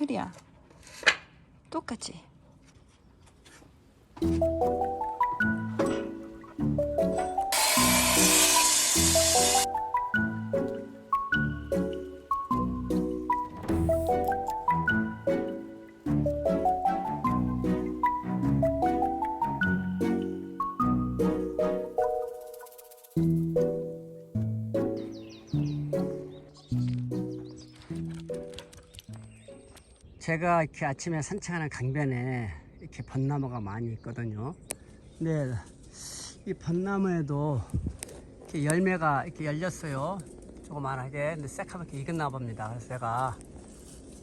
혜리야. 똑같이. 제가 이렇게 아침에 산책하는 강변에 이렇게 벚나무가 많이 있거든요. 근데 이 벚나무에도 이렇게 열매가 이렇게 열렸어요. 조그만하게. 근데 새카맣게 익었나 봅니다. 그래서 제가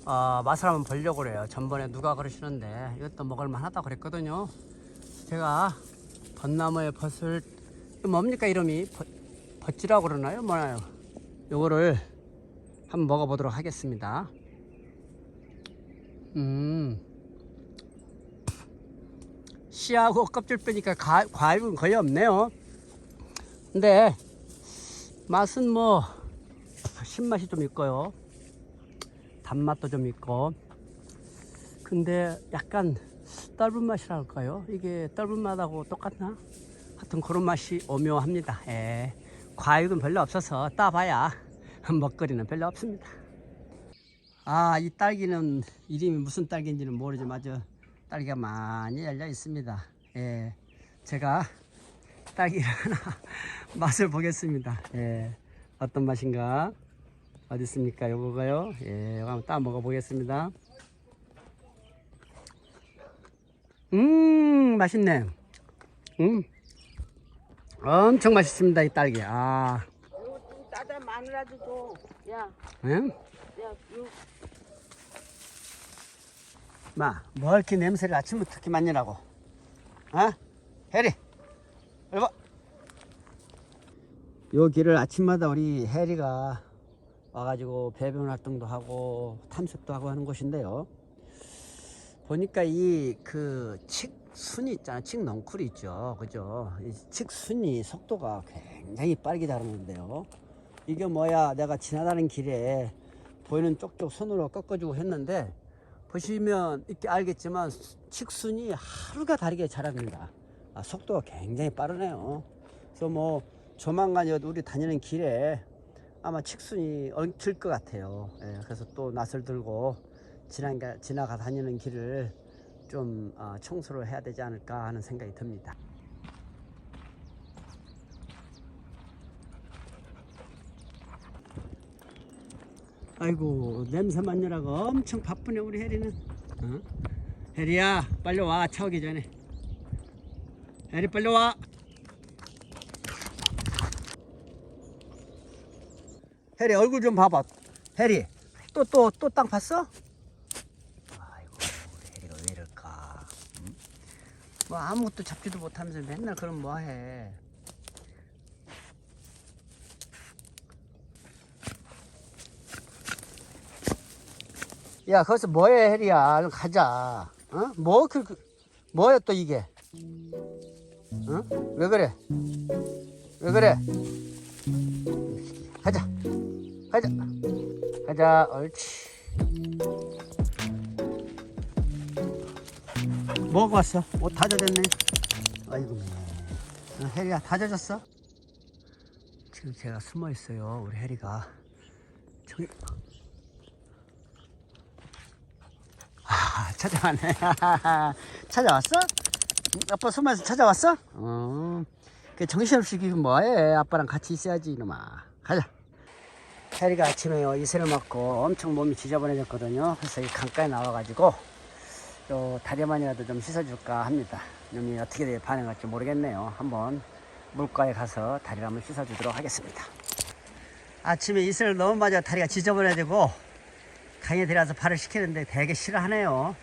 어, 맛을 한번 보려고 그래요. 전번에 누가 그러시는데 이것도 먹을만 하다 그랬거든요. 제가 벚나무의 이거 뭡니까 이름이 벚, 벚지라고 그러나요? 뭐나요? 요거를 한번 먹어보도록 하겠습니다. 음. 씨하고 껍질 빼니까 가, 과육은 거의 없네요. 근데 맛은 뭐 신맛이 좀 있고요. 단맛도 좀 있고. 근데 약간 떫은 맛이랄까요? 이게 떫은 맛하고 똑같나? 하여튼 그런 맛이 오묘합니다. 예. 과육은 별로 없어서 따봐야 먹거리는 별로 없습니다. 아, 이 딸기는 이름이 무슨 딸기인지는 모르지만 아주 딸기가 많이 열려 있습니다. 예. 제가 딸기를 하나 맛을 보겠습니다. 예. 어떤 맛인가? 어디 있습니까? 요거가요? 예, 요거 한번 따 먹어 보겠습니다. 음, 맛있네. 음. 엄청 맛있습니다, 이 딸기. 아, 따다 마누라도 줘. 야, 예? 야, 요 마, 뭐 이렇게 냄새를 아침부터 이렇게 맡느라고? 어? 해리, 와. 요 길을 아침마다 우리 해리가 와가지고 배변 활동도 하고 탐색도 하고 하는 곳인데요. 보니까 이 그 칡순이 있잖아, 칡넝쿨이 있죠, 그죠? 이 칡순이 속도가 굉장히 빠르게 자라는데요. 이게 뭐야? 내가 지나가는 길에 보이는 쪽쪽 손으로 꺾어주고 했는데 보시면 이렇게 알겠지만 칡순이 하루가 다르게 자랍니다. 아, 속도가 굉장히 빠르네요. 그래서 뭐 조만간 여기 우리 다니는 길에 아마 칡순이 엉킬 것 같아요. 예, 그래서 또 낯을 들고 지나가, 지나가 다니는 길을 좀 어, 청소를 해야 되지 않을까 하는 생각이 듭니다. 아이고 냄새 맡느라고 엄청 바쁘네 우리 혜리는 어? 혜리야 빨리 와 차 오기 전에 혜리 빨리 와 혜리 얼굴 좀 봐봐 혜리 또 또 또 땅 봤어? 아이고 혜리가 왜 이럴까 응? 뭐 아무것도 잡지도 못하면서 맨날 그럼 뭐해 야, 거기서 뭐해. 얼른 가자. 어? 뭐, 그, 그, 뭐야, 또 이게? 어? 왜 그래? 왜 그래? 가자. 가자. 가자. 옳지. 뭐하고 왔어? 옷 다 젖었네. 아이고, 어, 혜리야, 다 젖었어? 지금 제가 숨어 있어요. 우리 혜리가. 저기, 아, 찾아왔네. 찾아왔어? 아빠 숨어서 찾아왔어? 어. 그 정신없이 기분 뭐해? 아빠랑 같이 있어야지 이놈아. 가자. 해리가 아침에요 이슬을 맞고 엄청 몸이 지저분해졌거든요. 그래서 이 강가에 나와가지고 또 다리만이라도 좀 씻어줄까 합니다. 놈이 어떻게 반응할지 모르겠네요. 한번 물가에 가서 다리를 한번 씻어주도록 하겠습니다. 아침에 이슬을 너무 맞아 다리가 지저분해지고 강에 들어가서 발을 시키는데 되게 싫어하네요.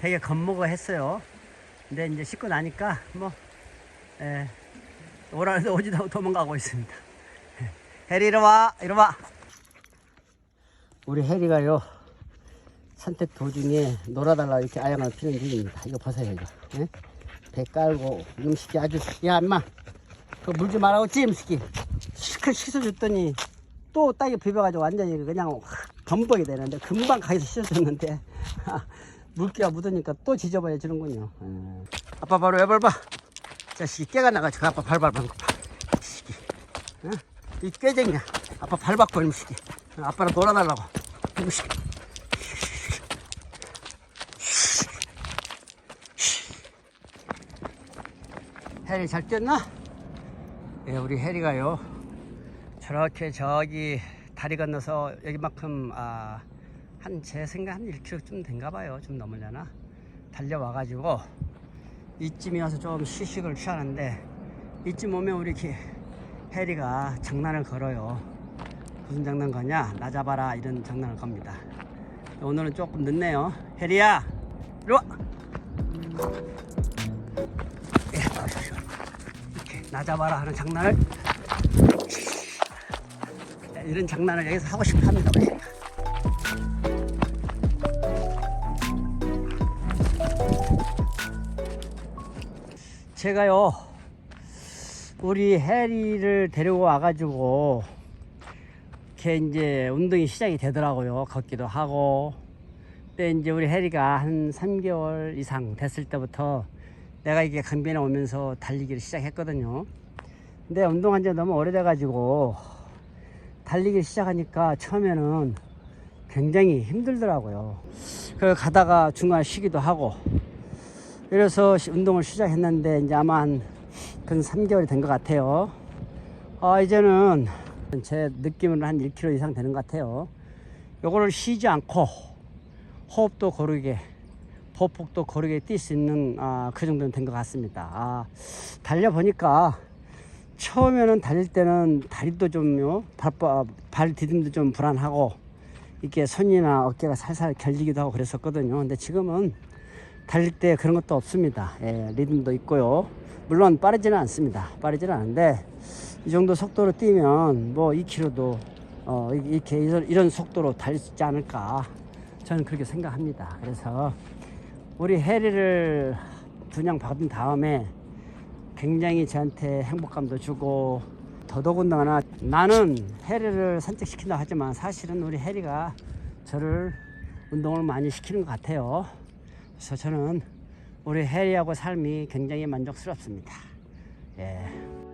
되게 겁먹어 했어요. 근데 이제 씻고 나니까 뭐, 에, 오라는데 오지도 않고 도망가고 있습니다. 해리 이리 와, 이리 와. 우리 해리가요, 산책 도중에 놀아달라 이렇게 아양을 피는 중입니다. 이거 보세요, 이거. 예? 배 깔고, 음식이 아주, 야, 임마. 그거 물지 말라고 찌, 음식이. 실컷 씻어줬더니 또 땅에 비벼가지고 완전히 그냥 범벅이 되는데 금방 가서 씻어줬는데 물기가 묻으니까 또 지져봐야 지는군요. 예. 아빠 바로 왜 밟아? 자식이 깨가 나가지고 아빠 발 봐. 자식이. 어? 이 꾀쟁이야. 아빠 발 밟고 이놈식이. 어, 아빠랑 놀아달라고. 이놈식이. 해리 잘 뛰었나? 예, 우리 해리가요. 저렇게 저기 다리 건너서 여기만큼 아, 한 제 생각 한 1km쯤 된가 봐요. 좀 넘으려나? 달려와 가지고 이쯤이 와서 좀 휴식을 취하는데 이쯤 오면 우리 기, 해리가 장난을 걸어요. 무슨 장난 거냐? 나 잡아라 이런 장난을 겁니다. 오늘은 조금 늦네요. 해리야, 이리 와. 예, 이렇게 나 잡아라 하는 장난을 이런 장난을 여기서 하고 싶어 합니다. 제가요, 우리 해리를 데리고 와가지고, 이렇게 이제 운동이 시작이 되더라고요. 걷기도 하고. 근데 이제 우리 해리가 한 3개월 이상 됐을 때부터 내가 이게 강변에 오면서 달리기를 시작했거든요. 근데 운동한 지 너무 오래돼 가지고, 달리기를 시작하니까 처음에는 굉장히 힘들더라고요. 그 가다가 중간에 쉬기도 하고, 그래서 시- 운동을 시작했는데 이제 아마 한 근 3개월이 된 것 같아요. 아, 이제는 제 느낌은 한 1km 이상 되는 것 같아요. 요거를 쉬지 않고 호흡도 고르게 보폭도 고르게 뛸 수 있는 아, 그 정도는 된 것 같습니다. 아, 달려보니까 처음에는 달릴 때는 다리도 좀요, 발, 발 디딤도 좀 불안하고 이렇게 손이나 어깨가 살살 결리기도 하고 그랬었거든요. 근데 지금은 달릴 때 그런 것도 없습니다. 예, 리듬도 있고요. 물론 빠르지는 않습니다. 빠르지는 않은데 이 정도 속도로 뛰면 뭐 2km도 어, 이렇게 이런, 이런 속도로 달릴 수 있지 않을까 저는 그렇게 생각합니다. 그래서 우리 해리를 분양 받은 다음에 굉장히 저한테 행복감도 주고 더더군다나 나는 해리를 산책시킨다 하지만 사실은 우리 해리가 저를 운동을 많이 시키는 것 같아요. 저는 우리 해리하고 삶이 굉장히 만족스럽습니다. 예.